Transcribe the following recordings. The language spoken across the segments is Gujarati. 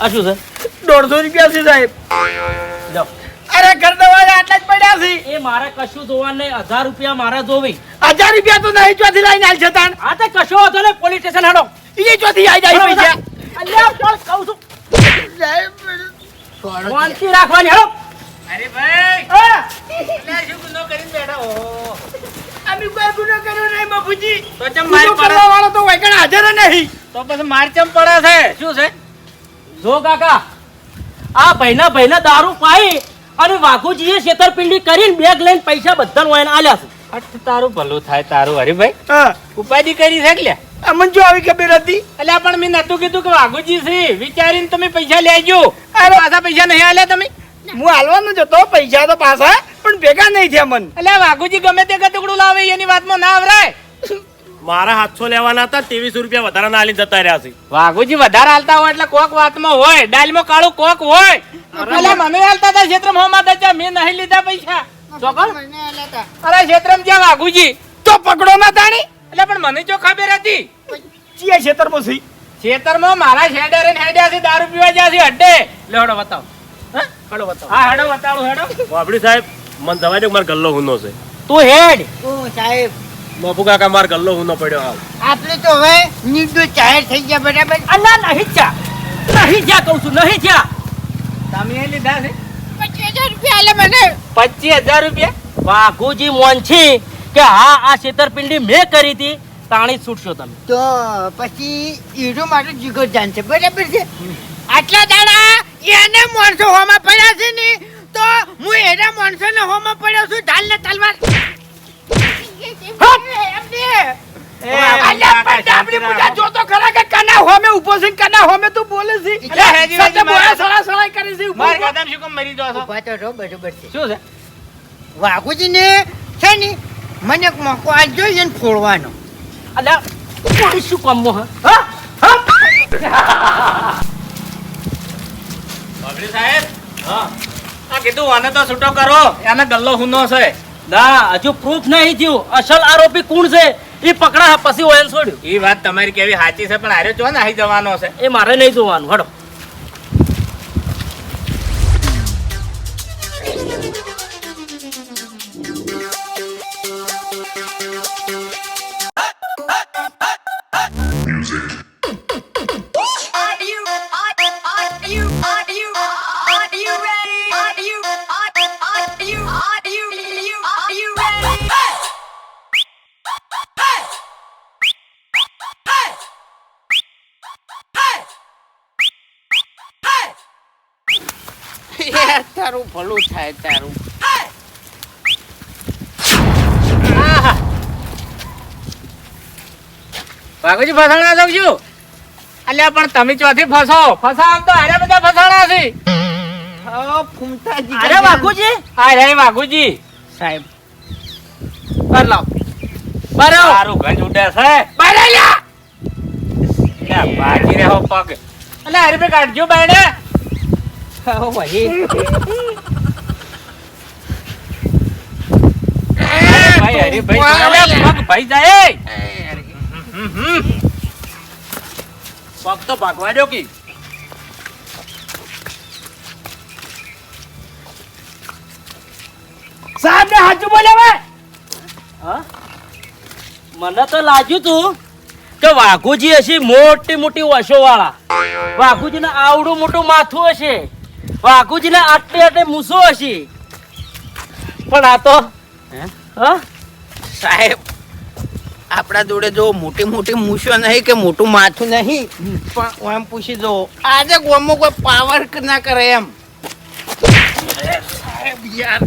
આ શું છે? દોઢસો રૂપિયા છે સાહેબ. લ્યો. અરે ઘર દવા આટલા જ પડ્યા છે. એ મારે કશું જોવાનું નહીં. હજાર રૂપિયા મારે જોવી. હજાર રૂપિયા તો નહીં ચોથી લઈને આલ છે આ તો કશો હતો ને પોલીસ સ્ટેશન હેડો. એ ચોથી આવી જાય પૈસા. અલ્યા ચાલ કહું છું? શાંતિ રાખવાની હેડો. અરે ભાઈ હા. શું ગુનો કરીને બેઠા હો? અમે કોઈ ગુનો કર્યો નહીં બાપુજી. તો ચમ માર વાળો તો વૈકણ હાજર નહીં. તો પછી માર ચમ પડે છે? શું છે? જો કાકા આ ભાઈના ભાઈને દારૂ પાઈ અને વાઘુજીએ છેતરપિંડી કરીને બેગ લઈને પૈસા બધા વાયને આલ્યા છે. અટ તારું ભલું થાય તારું હરીભાઈ. હા. ઉપાધિ કરી છે લે અમન જો આવી ખબર હતી. એટલે પણ મેં નતું કીધું કે વાઘુજી છે. વિચારીને તમે પૈસા લેજો અરે. પાછા પૈસા નહીં આલ્યા તમે? હું હાલવાનો જ હતો પૈસા તો પાછા પણ ભેગા નહીં થયા મન. એટલે વાઘુજી ગમે તે કટુકડું લાવે એની વાતમાં ના આવરાય. મારા હાથસો લેવાના હતા ત્રેવીસ રૂપિયા વધારાના આલી જતા રહ્યા છે. વાઘુજી વધારે હાલતા હોય એટલે કોક વાતમાં હોય. ડાલમાં કાળું કોક હોય. એટલે મને હાલતા હતા ક્ષેત્રમાં હોમાં હતા મેં નહીં લીધા પૈસા. અરે ક્ષેત્રમાં જ્યાં વાઘુજી. તો પકડો ના તાણી. એટલે પણ મને જો ખબર હતી? ચિયા ખેતરમાં સી ખેતરમાં મારા શેડર ને હેડ્યા છે દારૂ પીવા જ્યાં છે અડ્ડે લે હેડો બતાવો. હડો હેડો બતાવો. હા હેડો બતાવો હેડો. બાપડી સાહેબ મને દવા દે મારો ગલ્લો હુનો છે. તું હેડ. સાહેબ. બાપુ કાકા મારો ગલ્લો હુનો પડ્યો હાલ. આપણે તો હવે નિર્દોષ જાહેર થઈ ગયા બરાબર? અલ્લા નહીં જા નહીં જા કહું છું નહીં જા તમે એ લીધા છે પચીસ હજાર રૂપિયા આલે મને. પચીસ હજાર રૂપિયા? વાઘુજી મોનછી કે હા આ છેતરપિંડી મેં કરી હતી. તાણી છૂટશો તમે. તો પછી હીરો માટે જીગર જાન છે બરાબર છે? આટલા દાડા એને માણસો હોમાં પડ્યા છે ને તો હું એના માણસો ને હોમાં પડ્યો છું ઢાલ ને તલવાર વાઘુજી ને છે મને મોકો જોઈએ ને ફોડવાનો શું કામ સાહેબ હા કીધું આને તો છૂટો કરો એને ગલ્લો હુનો છે ના હજુ પ્રૂફ નહીં થયું. અસલ આરોપી કોણ છે? એ પકડા પછી ઓયન છોડ્યું. એ વાત તમારી કેવી સાચી છે પણ આરે ચો ને આવી જવાનો છે. એ મારે નહીં જોવાનું. હડો. તારું ભલું થાય તારું. બાગુજી ફસાણા જાઉં છું. અલ્યા પણ તમે ચોથી ફસો? ફસાવ તો આરે બધા ફસાણા છે. ફૂમતાજી અરે વાઘુજી અરે વાઘુજી સાહેબ. પર લાવ. બાર તારું ગંજ ઉડે છે. બરેલા ના ભાગી રહ્યો પગ. અલ્યા હરીફે કાઢજો બાયણે ભાઈ હરીભાઈ અલ્યા પગ ભાઈ જાય હમ, હમ. પગ તો ભાગવા દો કી સાહેબ ને હાચું બોલ્યા મને તો લાગ્યું તું કે વાઘુજી હશે મોટી મોટી વસો વાળા વાઘુજીને આવડું મોટું માથું હશે. વાઘુજીને આટલે આટલે મૂસો હશે. પણ આ તો સાહેબ આપણા જોડે જો મોટી મોટી મૂછો નહીં કે મોટું માથું નહીં પણ એમ પૂછી જો આજે ગોમો કોઈ પાવર ના કરે એમ. સાહેબ યાર.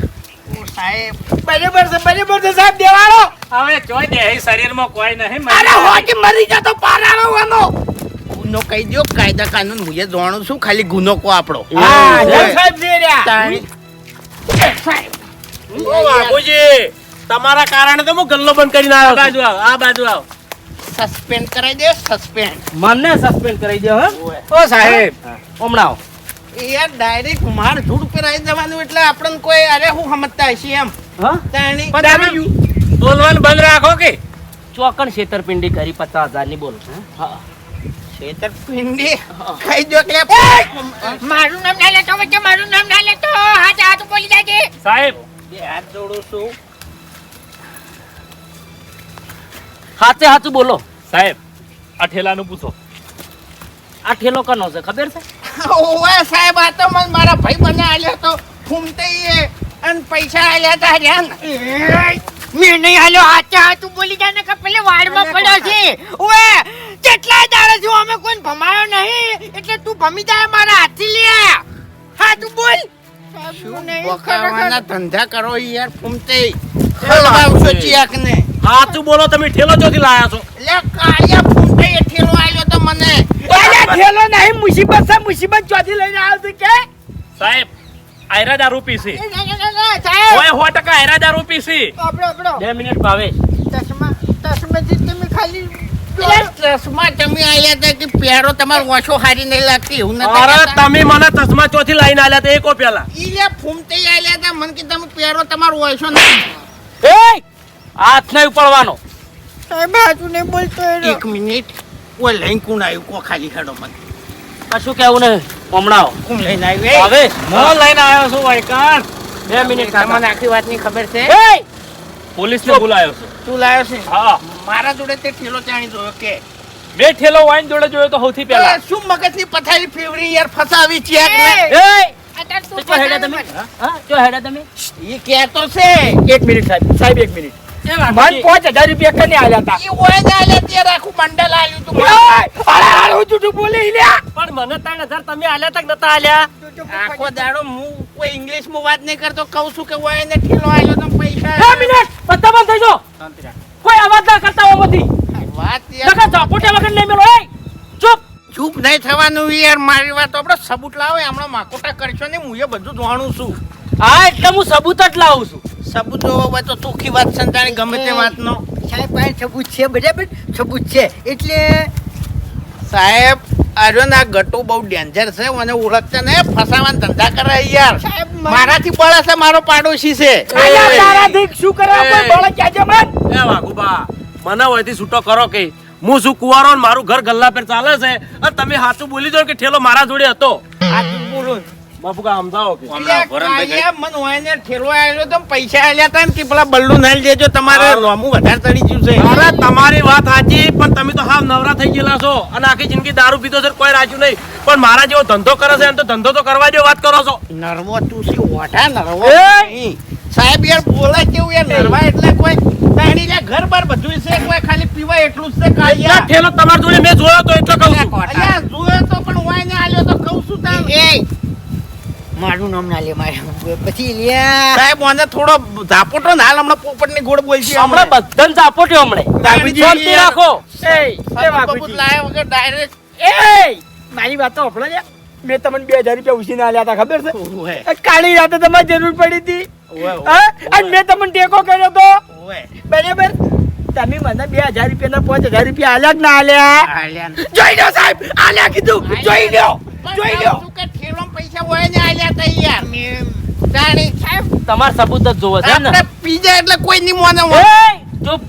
સાહેબ બરાબર છે બરાબર છે સાહેબ દેવાળો. હવે જોઈ દે એ શરીરમાં કોઈ નહીં અરે હોજી મરી જતો પારાણો વાનો ગુનો કહી દો કાયદા કાનૂન હું જાણું છું ખાલી ગુનો કો આપણો. તમારા કારણે તો હું ગલ્લો બંધ કરીને આ આવ્યો બાજુ આવ આ બાજુ આવ. સસ્પેન્ડ કરાઈ દે સસ્પેન્ડ મને સસ્પેન્ડ કરાઈ દે હે. ઓ સાહેબ હમણાં યાર ડાયરેક્ટ માર ધૂળ પર આવી જવાનું એટલે આપણને કોઈ અરે હું સમજતા હશે એમ. બોલવાનું બંધ રાખો કે? ચોકણ છેતરપિંડી કરી પચાસ હજારની બોલો હા. છેતરપિંડી ખાઈ જો કે. મારું નામ ના લેતો વચ્ચે મારું નામ ના લેતો. હાથ હાથ બોલી જાય સાહેબ. બે હાથ જોડું છું. હાચે હાચું બોલો. સાહેબ આ ઠેલાનું પૂછો. આ ઠેલો કનો છે ખબર છે? ઓવે સાહેબ આ તો મને મારા ભાઈ બને આલ્યો તો. ફૂમતે અને પૈસા આલ્યા તા રહ્યા મેં નહીં હાલ્યો હાથે હાથ બોલી જાય ને કે પેલે વાડમાં પડ્યો છે. ઓએ કેટલા દાડા છું અમે કોઈ ભમાયો નહીં એટલે તું ભમી જાય મારા હાથી લે. હા તું બોલ. શું બકાવાના ધંધા કરો યાર ફૂમતે. ખવડાવશો ચિયાકને. તું બોલો તમે ઠેલો ચોથી લાયા છો? લે કાળિયા ફૂમતે એ ઠેલો આલ્યો તો મને. અરે ઠેલો નહીં મુસીબત છે મુસીબત ચોથી લઈને આવ્યો છે કે? સાહેબ આયરા દારૂ પીસી ઓય હો ટકા આયરા દારૂ પીસી આપડો આપડો બે મિનિટ ભાવે. ચશ્મા ચશ્માથી તમે ખાલી ચશ્મા તમે આયા હતા કે પહેરો તમારો ઓછો હારી નહીં લાગતી એવું નતા અરે તમે મને ચશ્મા ચોથી લઈને આલ્યા હતા એકો પેલા. ઈ લે ફૂમતે આલ્યા હતા મને કે તમે પહેરો તમારો ઓછો નહીં એ હાથ નહીં ઉપાડવાનો. સાહેબ હાચું નહીં બોલતો. એક મિનિટ. ઓ લઈને કોણ આવ્યું? કો ખાલી ખેડો મને. કશું કેવું નહીં. હમણાં. કોણ લઈને આવ્યું? હવે. હું લઈને આવ્યો છું વાયકાન બે મિનિટ તમને આખી વાતની ખબર છે? પોલીસને બોલાયો છે. તું લાવ્યો છે? હા. મારા જોડે તે ઠેલો ચાણી જોયો કે મેં ઠેલો વાઈન જોડે જોયો તો સૌથી પહેલા. શું મગજની પથારી ફેવરી યાર ફસાવી છે એ, ચો હેડા તમે? હા? ચો હેડા તમે? એ કહેતો છે. એક મિનિટ સાહેબ સાહેબ એક મિનિટ. મન પાંચ હજાર રૂપિયા કને આલ્યા હતા એ ઓય ના લે તે રાખું મંડળ આલ્યું તું. અરે હાલ હું જૂઠું બોલી લ્યા. પણ મને ત્રણ હજાર તમે આલ્યા તક નતા આલ્યા? આખો દાડો હું કોઈ ઇંગ્લિશમાં વાત નહીં કરતો કહું છું કે ઓય ને ઠેલો આલ્યો તો પૈસા બે મિનિટ પત્તા બંધ થઈ જાઓ. કોઈ અવાજ ના કરતા હોવાથી વાત યાર. નકર ઝાપોટા વગર નહીં મેલો એ! ચૂપ! ચૂપ નહીં થવાનું યાર મારી વાત આપણે સબૂત લાવો હમણાં માકોટા કરશો ને હું એ બધું જાણું છું. હા એટલે હું સબૂત જ લાવું છું. સબૂત હોય તો ચોખ્ખી વાત સંતાણી ગમે તે વાતનો. સાહેબ પાસે સબૂત છે બરાબર? સબૂત છે એટલે સાહેબ આર્યો ના ગટુ બહુ ડેન્જર છે મને ઓળખતા ને ફસાવાના ધંધા કરે યાર. સાહેબ મારાથી બળે છે મારો પાડોશી છે. તારાથી શું કરે કોઈ બળ ક્યાં છે એ વાઘુબા મને હોયથી છૂટો કરો કે. હું શું કુવારો ને મારું ઘર ગલ્લા પર ચાલે છે? અને તમે સાચું બોલી દો કે ઠેલો મારા જોડે હતો. સાચું બોલું. બાપુકા સમજાવો કે? એટલે કાલિયા મને ઠેલો આલ્યો તો પૈસા આલ્યા તા ને કે પેલા બલ્લુ નાઈ દેજો તમારે લોમું વધારે ચડી ગયું છે. અરે તમારી વાત સાચી પણ તમે તો હાવ નવરા થઈ ગયેલા છો અને આખી જિંદગી દારૂ પીધો છે કોઈ રાજ્યું નહીં. પણ મારા જેવો ધંધો કરે છે એમ તો ધંધો તો કરવા જેવો વાત કરો છો. નર્વો તું શું નરવો સાહેબ યાર બોલે કેવું યાર નરવા એટલે કોઈ તાણી લે ઘર બાર બધું છે કોઈ ખાલી પીવાય એટલું જ છે એટલા ઠેલો તમારા જોડે મેં જોયો તો એટલે કહું છું. અલ્યા જોયો તો પણ ઓયને આલ્યો તો કહું છું તાર એ મારું નામ ના લે મારે પછી લ્યા સાહેબ મને થોડો ઝાપોટો ને હાલ હમણાં પોપટની ગોળ બોલશે હમણાં. બધાને ઝાપોટ્યો હમણે. શાંતિ રાખો. એ એ બાપુજી. લાયા વગર ડાયરેક્ટ એ મારી વાત તો ને. મેં તમને બે હજાર રૂપિયા ઉછીને આલ્યા હતા ખબર છે? કાળી રાતે તમારે જરૂર પડી હતી. અને મેં તમને ટેકો કર્યો તો? ઓવે બરાબર? તમે મને બે હજાર રૂપિયાના પાંચ હજાર રૂપિયા આલ્યા ના આલ્યા? આલ્યા ને. જોઈ લો સાહેબ આલ્યા કીધું. જોઈ લો જોઈ લો પૈસા હોય ને આલ્યા તૈયાર? યાર સાહેબ. તમારે સબૂત જ જોવો છે ને. પીજા એટલે કોઈ નહીં મોને ચૂપ.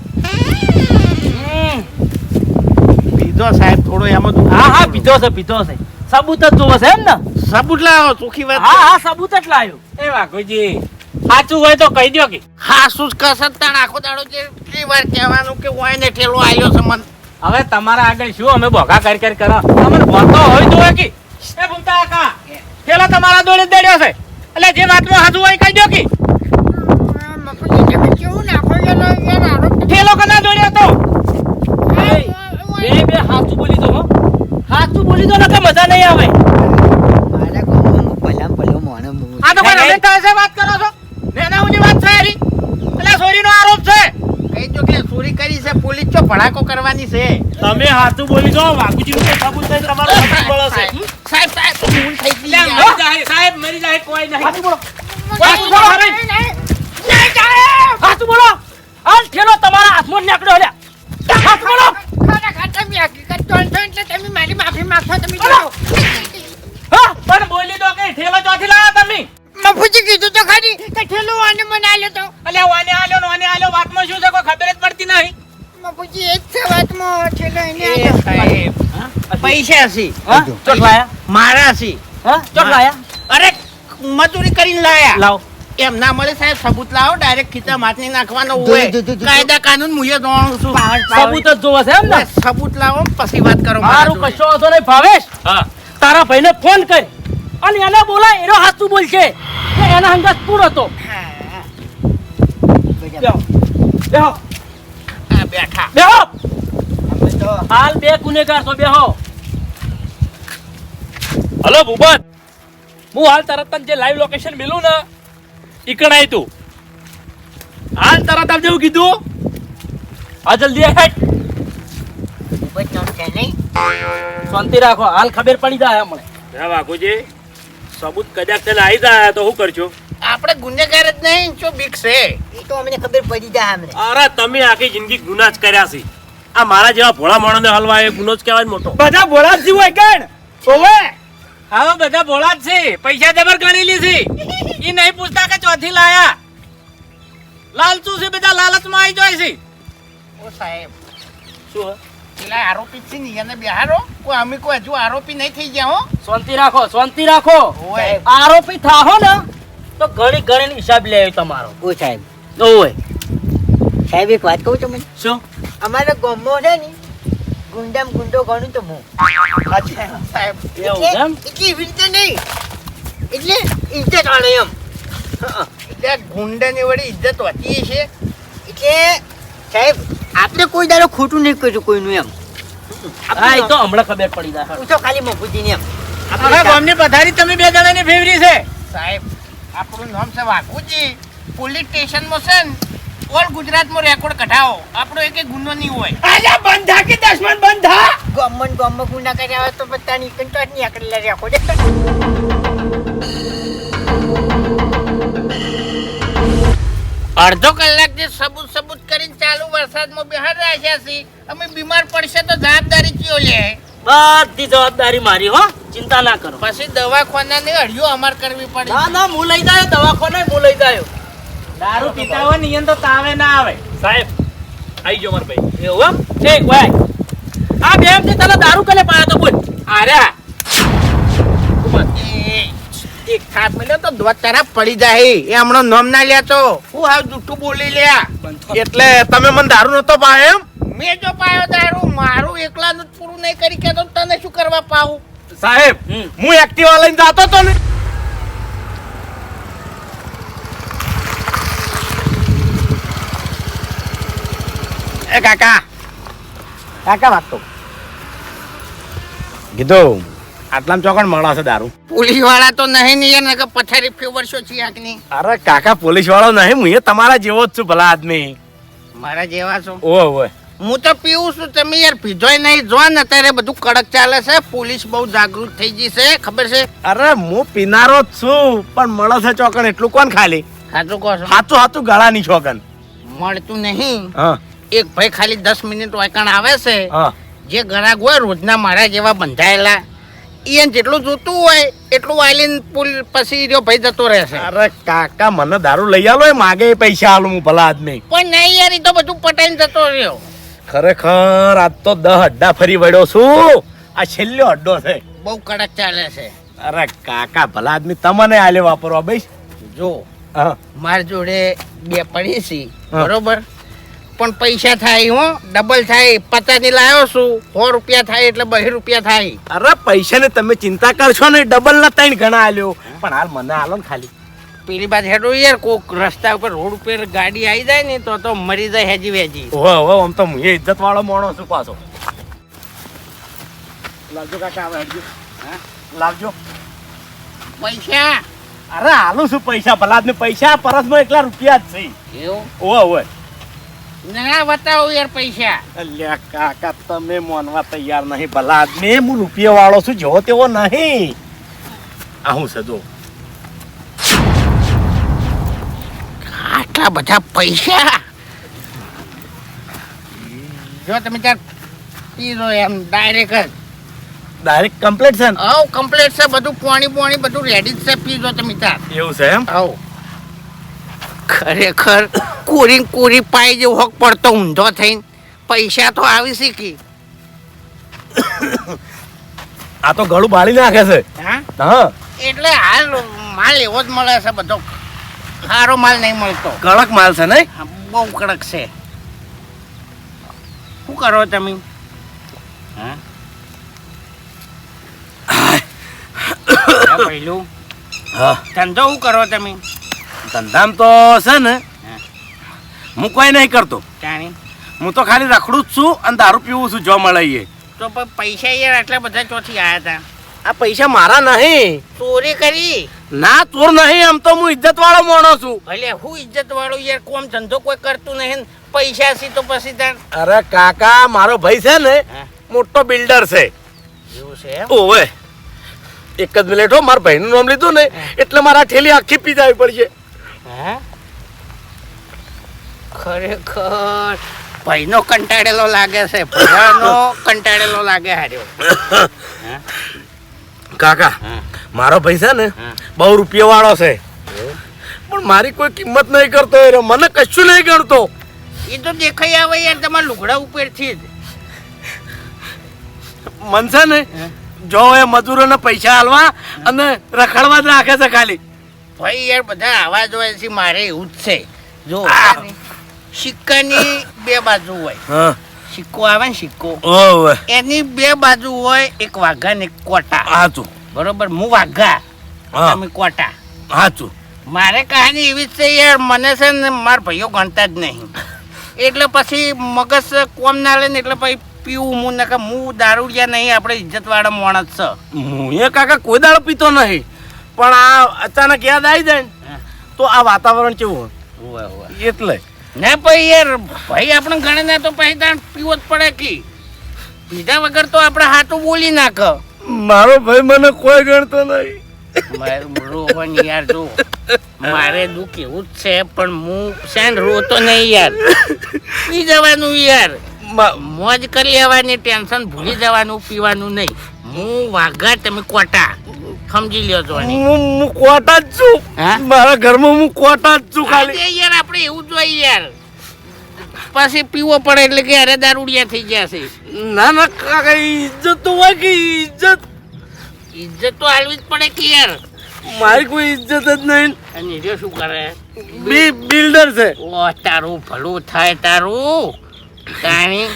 પીધો સાહેબ થોડો એમાં દુઃખ હા હા પીધો છે પીધો છે. સબૂત જ જોવો છે એમ ને? સબૂત લાવો સુખી વાત હા હા સબૂત જ લાવ્યો. એ વાઘુજી સાચું હોય તો કહી દો કે. હાસુસ કસત તાણ આખો દાડો જે કેટલી વાર કહેવાનું કે હોય ને ઠેલો આવ્યો છે મન. હવે તમારા આગળ શું અમે ભોગા કરી કરી કરો? તમને ભોગતો હોય તો હોય કે. એ ભૂમતા કાકા ઠેલો તમારા દોડે જ દેડ્યો છે. એટલે જે વાતમાં હાજુ હોય કહી દો કે. ઠેલો કના દોડ્યો તો બે બે હાથું બોલી દો હાથું હાચું બોલી દો ને કે મજા નહીં આવે. મારા ગામમાં ભલા ભલો મોણો આ તો કોઈ રમેશ છે વાત કરો છો નેના ઊંધી વાત છે હારી એટલે ચોરીનો આરોપ છે કહી દો કે ચોરી કરી છે પોલીસ ચો ભડાકો કરવાની છે. તમે હાથું બોલી દો વાઘુજી નું કબૂલ નહીં તમારો હાથું બોલો છે. સાહેબ સાહેબ ભૂલ થઈ ગઈ મરી જાય સાહેબ મરી જાય કોઈ નહીં. હાથું બોલો. હાથું બોલો. હવે. હાથું બોલો. હાલ ઠેલો તમારા હાથમાં નીકળ્યો લ્યા હાથ બોલો. મારી માફી માંગશો તમે હા. પણ બોલી દો કે ઠેલો ચોથી લાયા તમે. મફુજી કીધું તો ખરી કે ઠેલો આને મને આલ્યો તો. અલ્યા વાને આલ્યો ને વાને આલ્યો વાતમાં શું છે કોઈ ખબર જ પડતી નહીં. મફુજી એક છે વાતમાં એને સાહેબ પૈસા છે. ચોટ લાયા? મારા સી હા? ચોટ લાયા? અરે મજૂરી કરીને લાયા. લાવ. એમ ના મળે સાહેબ સબૂત લાવો ડાયરેક્ટ ખીચા માથની નાખવાનો હોય. કાયદા કાનૂન જાણું છું. સબૂત જ જોવે છે એમ ને? સબૂત લાવો પછી વાત કરો મારા કશો હતો નહીં ભાવેશ. તારા ભાઈને ફોન કર. અને એને બોલાય એનો હાથું બોલશે. કે એના હંગાત પૂરો હતો. બેહો. બેહો. આ બેઠા. બેહો. અમે તો હાલ બે ગુનેગાર છો બેહો. હલો ભૂપત. હું હાલ તરત જ જે લાઈવ લોકેશન મિલું ને ઈકણ આય તું. હાલ તરત આપ જેવું કીધું. હા જલ્દી હેટ શાંતિ રાખો હાલ ખબર પડી જાય હમણે. વાઘુજી સબૂત કદાચ તેને આવી જાય તો શું કરજો આપણે ગુનેગાર જ નહીં જો બીક છે? એ તો અમને ખબર પડી જાય અમને. અરે તમે આખી જિંદગી ગુના જ કર્યા છે. આ મારા જેવા ભોળા માણસને હલવા એ ગુનો જ કહેવાય મોટો. બધા ભોળા જ જીવો કણ ઓવે હા બધા ભોળા જ છે. પૈસા જબર ગણેલી છે. એ નહીં પૂછતા કે ચોથી લાયા. લાલચુ છે બધા લાલચમાં આવી જાય છે. ઓ સાહેબ શું પેલા આરોપી છે ને એને બિહારો કોઈ અમે કોઈ હજુ આરોપી નહીં થઈ ગયા હો. શાંતિ રાખો શાંતિ રાખો. આરોપી થાહો ને તો ઘણી ઘણી હિસાબ લે તમારો. ઓ સાહેબ. ઓય. સાહેબ એક વાત કહું તમને? શું? અમારે ગોમો છે ને ગુંડામ ગુંડો ગણું તો હું. સાહેબ એવું એમ? એટલે એવી રીતે નહીં. એટલે ઇજ્જત આણે એમ. એટલે ગુંડાની વળી ઇજ્જત હોતી છે એટલે સાહેબ આપણે કોઈ દાડો ખોટું નહીં કર્યું કોઈનું એમ. હા એ તો હમણાં ખબર પડી જાય. હું તો ખાલી મફુજીને એમ. આખા ગામની પથારી તમે બે જણાની ફેવરી છે. સાહેબ આપણું નામ છે વાઘુજી. પોલીસ સ્ટેશનમાં છે ને ઓલ ગુજરાતમાં રેકોર્ડ કઢાવો. આપણો એક ગુનો નહીં હોય. આજા બંધા કે દશમન બંધા? ગમન ગમ ગુના કર્યા હોય તો બધાની કંટાટ નહીં આકડેલા રેકોર્ડ અડધો કલાક જે સબૂત સબૂત કરીને ચાલુ વરસાદમાં બહાર રાખ્યા છે અમે બીમાર પડશે તો જવાબદારી કયો લે? બધી જવાબદારી મારી હો. ચિંતા ના કરો. પછી દવાખાનાની અડિયો અમાર કરવી પડે. ના ના હું લઈ જાય દવાખાને હું લઈ જાય. દારૂ પીતા હોય નિયન તો તાવે ના આવે. સાહેબ આવી જો મારા ભાઈ. એવું એમ? એ ભાઈ. આ બેમ ને તને દારૂ કલે પાયા તો બોલ. આર્યા એ, એક ખાત મળ્યો તો દોત તારા પડી જાય. એ હમણાં નામ ના લ્યા તો. હું હાવ જૂઠું બોલી લ્યા. એટલે તમે મને દારૂ નતો પાય એમ? મેં જો પાયો દારૂ મારું એકલાનું જ પૂરું નહીં કરી કે તો તને શું કરવા પાવું? સાહેબ હું એક્ટિવા લઈને જતો તો ને. એ કાકા કાકા વાત તો. કીધું આટલામાં ચોકણ મળે છે દારૂ. પોલીસવાળા તો નહીં ને યાર નકર પથારી ફેવરશો છે આંખની અરે કાકા પોલીસ વાળો નહીં હું એ તમારા જેવો જ છું ભલા આદમી. મારા જેવા છો? ઓ ઓય. હું તો પીવું છું તમે યાર પીધોય નહીં. જો ને અત્યારે બધું કડક ચાલે છે પોલીસ બહુ જાગૃત થઈ ગઈ છે ખબર છે? અરે હું પીનારો જ છું પણ મળે છે ચોકન એટલું કોણ ખાલી? સાચું કહો છો? સાચું હાચું ગળાની ચોકન મળતું નહીં. એક ભાઈ ખાલી દસ મિનિટ વાયકણ આવે છે. જે ગ્રાહક હોય રોજના મારા જેવા બંધાયેલા. એને જેટલું જોતું હોય એટલું વાયલિન પુલ પછી રહ્યો ભાઈ જતો રહેશે અરે કાકા મને દારૂ લઈ આલો એ માગે પૈસા આલું હું ભલા આદમી. પણ નહીં યાર એ તો બધું પટાઈને જતો રહ્યો. ખરેખર આજ તો દહ અડ્ડા ફરી વળ્યો છું. આ છેલ્લો અડ્ડો છે. બહુ કડક ચાલે છે. અરે કાકા ભલા આદમી તમને આલે વાપરવા બેસ. જો હા. મારી જોડે બે પડી છે બરોબર? પણ પૈસા થાય હો. ડબલ થાય પચાસની લાવ્યો છું. સો રૂપિયા થાય એટલે બહી રૂપિયા થાય. અરે પૈસાની તમે ચિંતા કરશો ને ડબલ ના ત્રણ ગણા આલ્યો. પણ હાલ મને આલો ને ખાલી. પેલી બાજુ હેડો યાર કોક રસ્તા ઉપર રોડ ઉપર ગાડી આવી જાય ને તો તો મરી જાય હેજી વેજી. ઓહો ઓહો આમ તો હું ઇજ્જત વાળો માણસ છું પાછો. લાવજો કાકા આવે હેડજો. હા? લાવજો. પૈસા? અરે હાલું છું પૈસા ભલા ને પૈસા પરસમાં એકલા રૂપિયા જ છે. એવું? ઓહો ઓહો. ના બતાવો યાર પૈસા. અલ્યા કાકા તમે મોનવા તૈયાર નહીં ભલા ને હું રૂપિયા વાળો છું જો તેવો નહીં. આ હું છે આટલા બધા પૈસા. જો તમે ત્યાં પીરો એમ ડાયરેક્ટ ડાયરેક્ટ કમ્પ્લીટ છે ને? હવ કમ્પ્લીટ છે બધું પાણી પાણી બધું રેડી જ છે પીજો તમે ત્યાં. એવું છે એમ? હવ. ખરેખર કોરી કોરી પાઈ જેવો હક પડતો ઊંધો થઈને. પૈસા તો આવી શીખી. આ તો ગળું બાળી નાખે છે. હા? હા. એટલે હાલ માલ એવો જ મળે છે બધો. સારો માલ નહીં મળતો. કડક માલ છે નહીં? બહુ કડક છે. શું કરો તમે? પહેલું હા ધંધો શું કરો તમે? ધંધામ તો છે ને હું. કોઈ નહીં કરતો. હું તો ખાલી રખડું જ છું અને દારૂ પીવું છું જો મળે તો પણ પૈસા યાર આટલા બધા ચોથી આવ્યા હતા આ પૈસા મારા નહીં. ચોરી કરી? ના ચોર નહીં આમ તો હું ઇજ્જત વાળો માણસ છું. ભલે હું ઇજ્જત વાળો યાર કોમ ધંધો કોઈ કરતું નહીં. પૈસા સી તો પછી તાર અરે કાકા મારો ભાઈ છે ને મોટો બિલ્ડર છે. એવું છે ઓવે એક જ મિનિટ હો મારા ભાઈનું નામ લીધું ને એટલે મારા ઠેલી આખી પી જવી પડશે. હે? ખરેખર ભાઈનો કંટાળેલો લાગે છે ભૈયાનો કંટાળેલો લાગે હાર્યો. કાકા મારો ભાઈ છે ને બહુ રૂપિયા વાળો છે પણ મારી કોઈ કિંમત નહીં કરતો એ મને કશું નહીં ગણતો. એ તો દેખાઈ આવે યાર તમારા લુગડા ઉપરથી જ. મન છે ને જો એ મજૂરોને પૈસા હાલવા અને રખડવા જ રાખે છે ખાલી. ભાઈ યાર બધા આવા હોય છે મારે એવું જ છે. જો સિક્કાની બે બાજુ હોય. હા. સિક્કો આવે ને સિક્કો એની બે બાજુ હોય એક વાઘા ને એક કોટા. હાચું. બરોબર? હું વાઘા તમે કોટા. હાચું. મારે કહાની એવી જ છે યાર મને છે ને મારા ભાઈઓ ગણતા જ નહીં. એટલે પછી મગજ કોમ ના લે ને એટલે પછી પીવું હું નકા હું દારૂડિયા નહીં આપણે ઇજ્જત વાળા માણસ છે. હું એ કાકા કોઈ દાડો પીતો નહીં. પણ આ અચાનક યાદ આવી જાય ને તો આ વાતાવરણ કેવું હોય? એટલે. ના ભાઈ યાર ભાઈ આપણે ગણે ના તો પછી તાણ પીવો જ પડે કે. પીધા વગર તો આપણે હાથું બોલી નાખ. મારો ભાઈ મને કોઈ ગણતો નહીં. રોહન યાર જો મારે દુઃખ એવું જ છે પણ હું શેન રોતો નહીં યાર. પી જવાનું યાર. મોજ કરી લેવાની ટેન્શન ભૂલી જવાનું પીવાનું નહીં. હું વાઘા તમે કોટા. સમજી લ્યો છો હું હું કોટા જ છું? મારા ઘરમાં હું કોટા જ છું ખાલી. યાર આપણે એવું જોઈએ યાર. પાછી પીવો પડે એટલે કે અરે દારૂડિયા થઈ ગયા છે. ના ના કાકા ઇજ્જત તો હોય કે ઇજ્જત ઇજ્જત તો હાલવી જ પડે કે યાર. મારી કોઈ ઇજ્જત જ નહીં. અને જો શું કરે? બી બિલ્ડર છે. ઓ તારું ભલું થાય તારું. તાણી.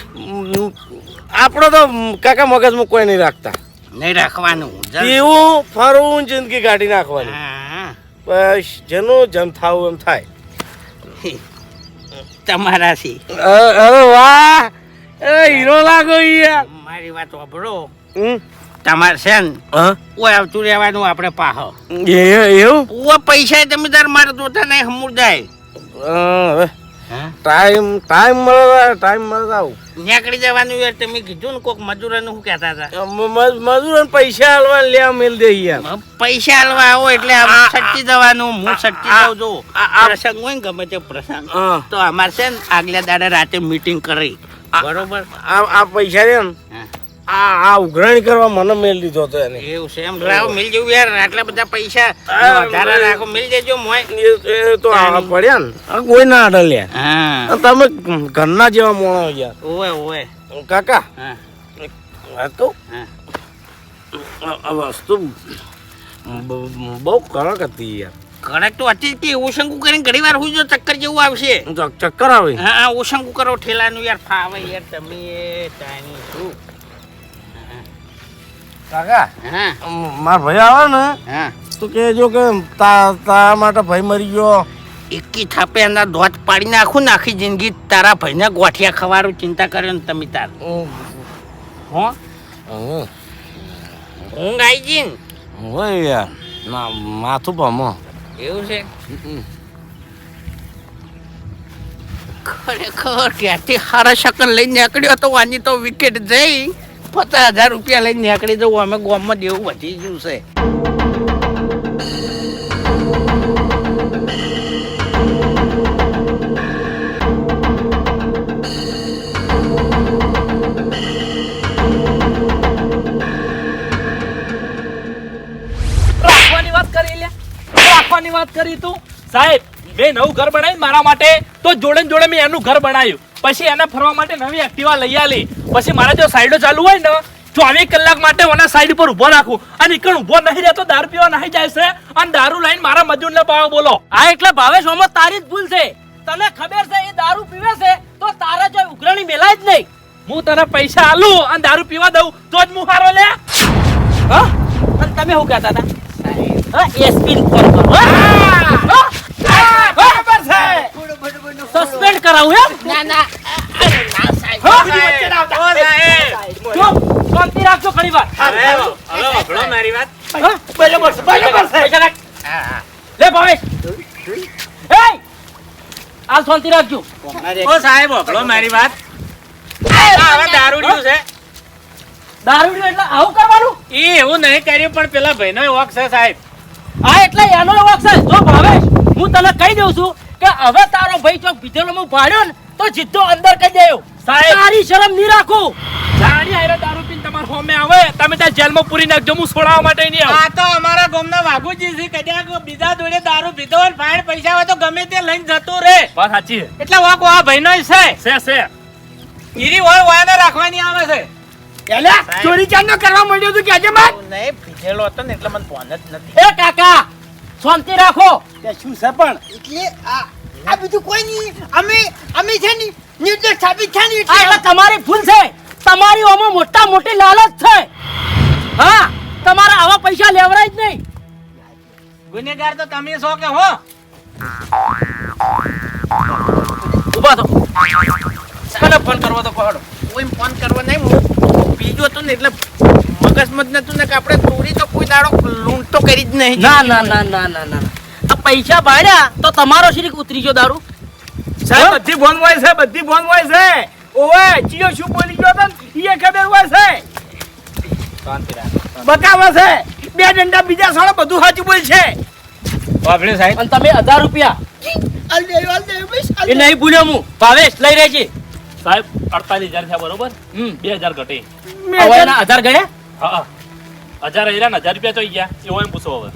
આપણો તો કાકા મગજમાં કોઈ નહીં રાખતા. નહીં રાખવાનું. એવું ફરવું જિંદગી કાઢી નાખવાની. હા. બસ જેનું જેમ થાવું એમ થાય. તમારાથી. અરે વાહ! અરે હીરો લાગો યાર. મારી વાત વાપરો? તમારે છે ને? ઓય આવતું રહેવાનું આપણે પાહો. એવું? ઓ પૈસા તમે તાર મારે જોતા નહીં સમુદાય હવે. ટાઈમ ટાઈમ મળે ટાઈમ મળે આવું. નીકળી જવાનું યાર તમે કીધું ને કોક મજૂરોને શું કહેતા હતા? મજૂર પૈસા હાલવા લે મેલ દે યાર પૈસા હાલવા આવો એટલે આમ સટકી જવાનું હું સટકી જાઉં છું આ- આ- પ્રસંગ હોય ને ગમે તે પ્રસંગ હા. તો અમારે છે ને આગલા દાડે રાતે મીટિંગ કરી. બરોબર. આ આ પૈસા રે ને. આ આ ઉઘરાણી કરવા મને મેલ લીધો હતો એને. એવું છે એમ. લાવો મિલ જેવું યાર આટલા બધા પૈસા વધારે રાખો. મિલ જજો મોય. એ- તો આ પડ્યા ને. કોઈ ના અડે લે હા તમે ઘરના જેવા મોણો યાર. ઓવે ઓવે. કાકા હા. વાત કહું? હા. આ- વસ્તુ બહુ કડક હતી યાર. કડક તો હતી જ કે ઓશંકુ કરીને ઘણી વાર જો ચક્કર જેવું આવશે. ચક્કર આવે. હા ઓશંકુ કરો ઠેલાનું યાર. ફાવે યાર તમે તાણી. શું? કાકા હા. મારા ભાઈ આવે ને હા. તો કહેજો કે તારા માટે ભાઈ મરી ગયો. એકી થાપે એના ધોત પાડી નાખું નાખી જિંદગી તારા ભાઈને ગોઠિયા ખવાનું ચિંતા કર્યો ને તમે તાર. હો? હમ. ઊંઘ આવી જી ને? હોય યાર. ના માથું પામો એવું છે? ખરેખર ક્યાંથી હારા શકન લઈને નીકળ્યો તો વાની તો વિકેટ જઈ. પચાસ હજાર રૂપિયા લઈને નીકળી જવું, અમે ગોમમાં દેવું વધી ગયું છે. રાખવાની વાત કરી લે. રાખવાની વાત કરી તું. સાહેબ, મેં નવું ઘર બનાવ્યું મારા માટે, તો જોડે જોડે મેં એનું ઘર બનાવ્યું. પછી એને ફરવા માટે નવી એક્ટિવા લઈ આલી. પછી મારા જો સાઈડો ચાલુ હોય ને ચોવીસ કલાક માટે ઓના સાઈડ પર ઊભો રાખું. અને ઈકણ ઊભો નહીં રહેતો દારૂ પીવા નહીં જાય છે. અને દારૂ લઈને મારા મજૂરને પાવ બોલો. આ એટલે ભાવેશ ઓમાં તારી જ ભૂલ છે. તને ખબર છે એ દારૂ પીવે છે તો તારા જો ઉઘરાણી મેલાય જ નહીં. હું તને પૈસા આલું અને દારૂ પીવા દઉં તો જ હું હારો લે. હા? અને તમે શું કહેતા હતા? હા એસપી ને ફોન કરો. હા? હા? સસ્પેન્ડ કરાવું એમ ના ના. સાહેબ ચૂપ શાંતિ રાખજો ઘણી વાર. હવે હવે મારી વાત. હા? પૈસા કાઢ. લે ભાવેશ. એ હાલ શાંતિ રાખજો. ઓ સાહેબ વખડો મારી વાત. હવે દારૂડિયું છે. દારૂડિયો એટલે આવું કરવાનું? એ એવું નહીં કર્યું પણ પેલા ભાઈનો વોક છે સાહેબ. હા એટલે એનો એવો છે. જો ભાવેશ હું તને કહી દઉં છું કે હવે તારો ભાઈ ચોક બીજેલો હું ભાડ્યો ને તો સીધો અંદર કહી દેયો. સાહેબ. તારી શરમ નહીં રાખો. જાણી આયરો દારૂ પીને તમારા હોમે આવે તમે ત્યાં જેલમાં પૂરી નાખજો હું છોડાવવા માટે નહીં આવું. આ તો અમારા ગામના વાઘુજી છે કદાચ બીજા દોડે દારૂ પીધો ને ફાઇન પૈસા હોય તો ગમે તે લઈને જતો રે વાત સાચી છે. એટલે વાક આ ભાઈનો છે. છે છે. ઈરી હોય વાયને રાખવાની આવે છે. ચોરી ચાંદો કરવા માંડ્યો તું કે નહીં ભીજેલો હતો ને એટલે મને ફોન જ નથી. એ કાકા શાંતિ રાખો. તે શું છે પણ? એટલે આ આ બીજું કોઈ નહીં. અમે અમે છે ને નિર્દોષ સાબિત છે ને આ એટલે તમારી ભૂલ છે. તમારી ઓમાં મોટા મોટી લાલચ છે. હા તમારા આવા પૈસા લેવરાય જ નહીં. ગુનેગાર તો તમે છો કે હો? ઊભા તો મને ફોન કરવો તો પાડો કોઈ ફોન કરવો નહીં હું બીજો તો ને એટલે મગજમાં જ નતું ને કે આપણે ચોરી તો કોઈ દાડો લૂંટ તો કરી જ નહીં. ના ના ના ના ના ના આ પૈસા ભાડ્યા તો તમારો શરીક ઉતરી ગયો દારૂ. સાહેબ બધી ફોન હોય છે બધી ફોન હોય છે. ઓવે ચિયો શું બોલી ગયો તન? ને એ ખબર હોય છે. બતાવે છે. બે ડંડા બીજા સાળો બધું સાચું બોલ છે. વાપડ્યું સાહેબ. અને તમે હજાર રૂપિયા. હાલ દે હાલ દે બસ એ નહીં ભૂલ્યો હું. ભાવેશ લઈ રહેજે. સાહેબ અડતાલીસ હજાર થયા બરોબર? હમ. બે હજાર ઘટે. હવે એના હજાર ગણ્યા હા હજાર હજાર ને હજાર રૂપિયા તો ગયા. એવો એમ પૂછો હવે.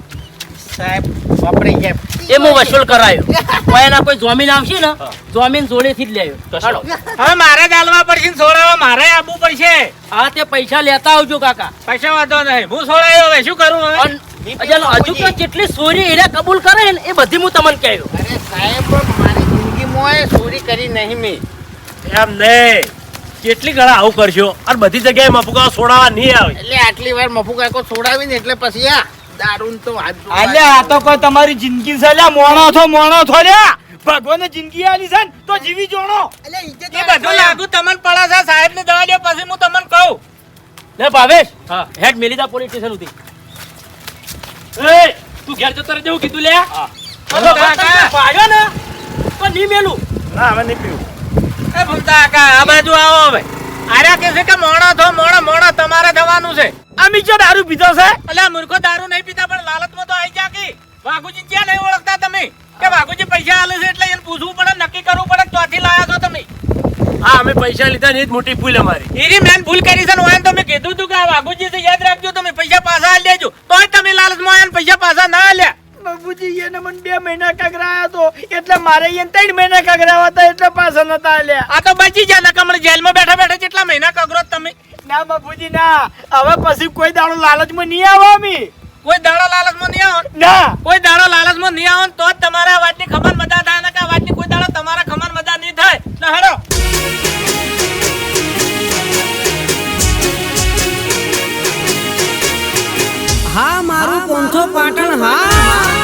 સાહેબ વાપરી જાય એ હું વસૂલ કરાયો. એના કોઈ જોમીન આવશે ને જોમીન જોડેથી જ લેયો. હવે મારે ચાલવા પડશે ને છોડાવવા મારે આવવું પડશે. આ તે પૈસા લેતા આવજો કાકા. પૈસા વાંધો નહીં. હું છોડાયો હવે શું કરું હવે? હજુ તો જેટલી ચોરી એને કબૂલ કરે ને એ બધી હું તમને કહ્યું. અરે સાહેબ મારી જિંદગીમાં એ ચોરી કરી નહીં મેં. એમ નહીં. કેટલી ગળા આવું કરશો? અને બધી જગ્યાએ મફુકા છોડાવવા નહીં આવે. એટલે આટલી વાર મફુકા કો છોડાવી ને એટલે પછી આ દારૂ તો હાથ આ તો કોઈ તમારી જિંદગી છે. લ્યા મોણો થો મોણો થો લ્યા ભગવાને જિંદગી આલી છે તો જીવી જોણો. એ બધું લાગુ તમને પડે છે. સાહેબ ને દવા દે પછી હું તમને કહું. લે ભાવેશ. હા. હેડ મેલીદા પોલીસ સ્ટેશન ઉતી એ તું ઘેર જતો રહે જેવું કીધું લે. તમે પાડ્યો ને? તો નહીં મેલું. ના હવે નહીં પીવું. એ ભૂમતા કાકા આ બાજુ આવો હવે. આર્યા કે છે કે મોણો થો મોણો મોણો તમારે થવાનું છે. આ જો દારૂ પીધો છે? અલ્યા મૂર્ખો દારૂ નહીં પીતા પણ લાલચમાં તો આવી જા કે. વાઘુજી ક્યાં નહીં ઓળખતા તમે? કે વાઘુજી પૈસા આલે છે એટલે એને પૂછવું પડે નક્કી કરવું પડે કે ચોથી લાયા છો તમે? હા અમે પૈસા લીધા ને એ જ મોટી ભૂલ અમારી. એની મેન ભૂલ કરી છે ને તો મેં કીધું તું કે વાઘુજી યાદ રાખજો તમે પૈસા પાછા આલી દેજો. તોય તમે લાલચમાં આયા પૈસા પાછા ના આલ્યા. બાબુજી એને મને બે મહિના કગરાયા તો. એટલે મારે એને ત્રણ મહિના કગરાવા હતા એટલે પાછા નતા આલ્યા. આ તો બચી જાય નકર હમણાં જેલમાં બેઠા બેઠા કેટલા મહિના કગરો તમે? ના બાપુજી ના. હવે પછી કોઈ દાડો લાલચમાં નહીં આવો અમે. કોઈ દાડો લાલચમાં નહીં આવો? ના. કોઈ દાડો લાલચમાં નહીં આવો તો જ તમારા આ વાતની ખબર મજા થાય ને કે આ વાતની કોઈ દાડો તમારા ખબર મજા નહીં થાય. લે હેડો. હા મારું પોંથો પાણી